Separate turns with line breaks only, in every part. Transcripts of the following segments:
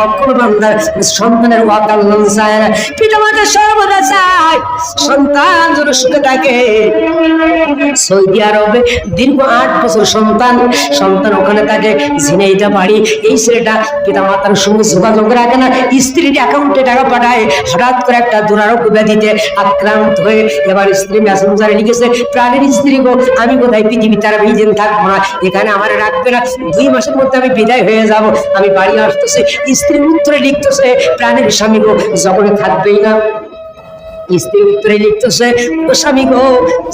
কখনো সন্তানের চায় না। সর্বদা চায়, সন্তান যেন সুখে থাকে। সৌদি আরবে দীর্ঘ আট বছর সন্তান সন্তান ওখানে থাকে ঝিনাইটা বাড়ি, এই ছেলেটা সঙ্গে যোগাযোগ রাখে না, স্ত্রীর অ্যাকাউন্টে টাকা পাঠায়, হঠাৎ করে একটা দুরারোগ্য ব্যাধিতে আক্রান্ত হয়ে এবার স্ত্রী মেসেঞ্জারে লিখেছে, প্রাণের স্ত্রী গো, আমি কোথায় পৃথিবী তার থাকব না? এখানে আমার রাখবে না। দুই মাসের মধ্যে আমি বিদায় হয়ে যাব। আমি বাড়ি আসতেছে স্ত্রীর উত্তরে লিখতেছে, প্রাণের স্বামী গো যখন থাকবেই না। স্ত্রী উত্তরে লিখতেছে, ও স্বামী গো,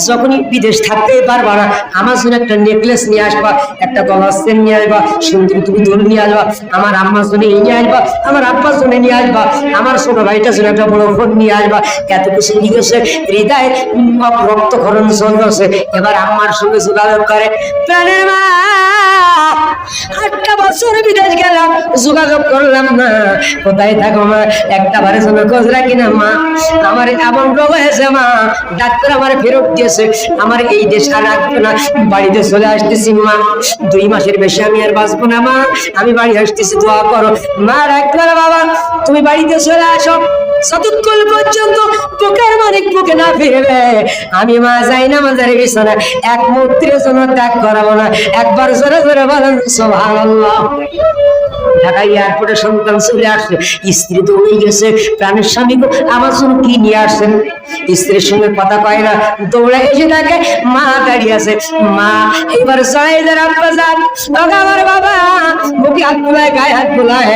যখনই বিদেশ থাকতে পারবা না, আমার জন্য একটা নেকলেস নিয়ে আসবা, একটা গলার চেন নিয়ে আসবা, সুন্দর তুমি দোল নিয়ে আসবা, আমার আম্মার জন্য এই নিয়ে আসবা, আমার আব্বার জন্য নিয়ে আসবা, আমার ছোট ভাইটার জন্য একটা বড় ফোন নিয়ে আসবা। এত কিছু লিখেছে, হৃদয় রক্তক্ষরণ চলতেছে। এবার আম্মার সঙ্গে যোগাযোগ করে, প্রাণের মা যোগাযোগ করলাম না। কোথায় থাকো মা? একটা বারে জন্য খোঁজ রাখি না মা? আমার এমন রোগ হয়েছে মা। ডাক্তার আমার ফেরত দিয়েছে। আমার এই দেশ আর রাখবে না। বাড়িতে চলে আসতেছি মা। দুই মাসের বেশি আমি আর বাঁচবো না মা। আমি বাড়ি আসতেছি, দোয়া করো। মা, ডাক্তার বাবা, তুমি বাড়িতে চলে আসো। যতক্ষণ পর্যন্ত বুকের মালিক বুকে না ফিরবে। আমি মা যাই না মাঝারে বিছানা এক মুহূর্তের জন্য ত্যাগ করাবো না। একবার জোরে জোরে বলেন, সুবহানাল্লাহ। ঢাকা এয়ারপোর্টে সন্তান চলে স্ত্রী গেছে। প্রাণের স্বামী আমার জন্য কি নিয়ে আসছেন? স্ত্রীর সঙ্গে কথা কয় না। দৌড়ে এসে থাকে মা দাঁড়িয়ে আছে। মা, এবার চড়াই যান বাবা আমার বাবা, মুখে হাত বোলায়, গায়ে হাত বোলায়।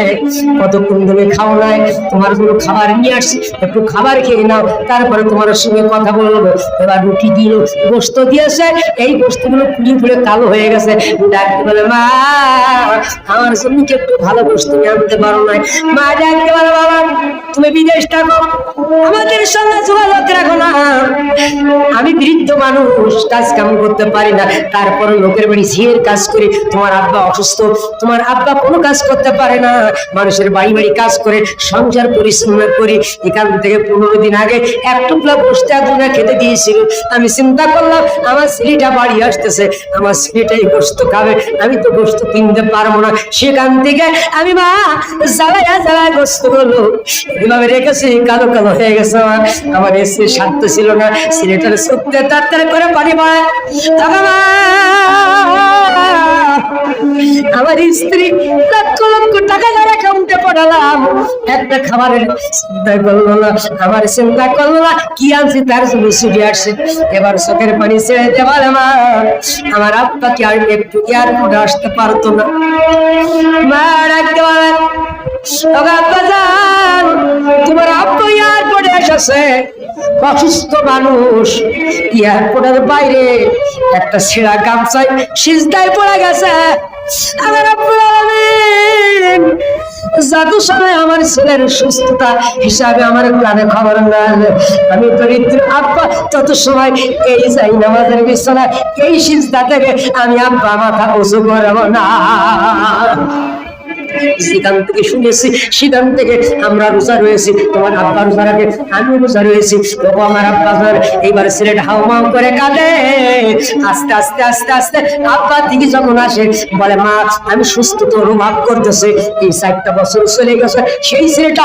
কতক্ষণ তুমি খাও নাই? তোমার জন্য খাবার নিয়ে আসছি একটু খাবার খেয়ে নাও। তারপরে তোমার সঙ্গে কথা বলব। এবার রুটি দিল গোস্ত দিয়েছে এই গোস্তগুলো ফুলি ফুলে কালো হয়ে গেছে। ডাকতে বলে, মা, আমার কি একটু ভালো গোস্ত নিয়ে আনতে পারো নাই। মা ডাকতে বলে, বাবা, তুমি বিদেশ থাকো। আমাদের সঙ্গে যোগাযোগ রাখো না। আমি বৃদ্ধ মানুষ, কাজ কাম করতে পারি না। তারপরে লোকের বাড়ি ঝিয়ের কাজ করি। তোমার আব্বা অসুস্থ। তোমার আব্বা কোনো কাজ করতে পারে না। মানুষের বাড়ি বাড়ি কাজ করে, সংসার পরিশ্রম করি। এখান থেকে পনেরো দিন আগে এক টুকলা বসতে একজনা খেতে দিয়েছিল। আমি চিন্তা করলাম, আমার ছেলেটা বাড়ি আসতেছে, আমার ছেলেটা এই গোস্ত খাবে, আমি তো গোস্ত কিনতে পারব না। সেখান থেকে আমি মা, জ্বালায়া জ্বালায় গোস্ত করল। এভাবে রেখেছি, কালো কালো হয়ে গেছে আমার। আমার এসে শান্ত ছিল না, ছেলেটার সত্যি তাড়াতাড়ি করে পানি পড়ে। তখন মা, আমার স্ত্রী লক্ষ লক্ষ টাকা যারা অ্যাকাউন্টে পড়ালাম। একটা খাবারের চিন্তা করল না চিন্তা করল না, কি আনছি তার জন্য আসছে। এবার চোখের পানি ছেড়ে দিতে পারে আমার আমার আর একটু আসতে পারতো না। আব্বা এসেছে। অসুস্থ মানুষ এয়ারপোর্টের বাইরে একটা ছেঁড়া গামছায় সিজদায় পড়ে গেছে। আলামিন যত সাথে আমার ছেলের সুস্থতা হিসাবে আমার কানে খবর আমি দরিদ্র আব্বা তত সময় এই চাই নামাজের বিছানা এই সিজদা থেকে আমি আব্বা, মাথা উঁচু করব না সেখান থেকে শুনেছি, সেখান থেকে আমরা রোজা রয়েছি। তোমার আব্বা রোজা রাখে আমি রোজা রয়েছি। তবু আমার আব্বা ধর এইবার ছেলেটা হাওমাও করে কাঁদে। আস্তে আস্তে আস্তে আস্তে আব্বা দিকে যখন আসে, বলে, মা, আমি সুস্থ তো অনুভব করতেছে। এই চারটা বছর চলে গেছে, সেই ছেলেটা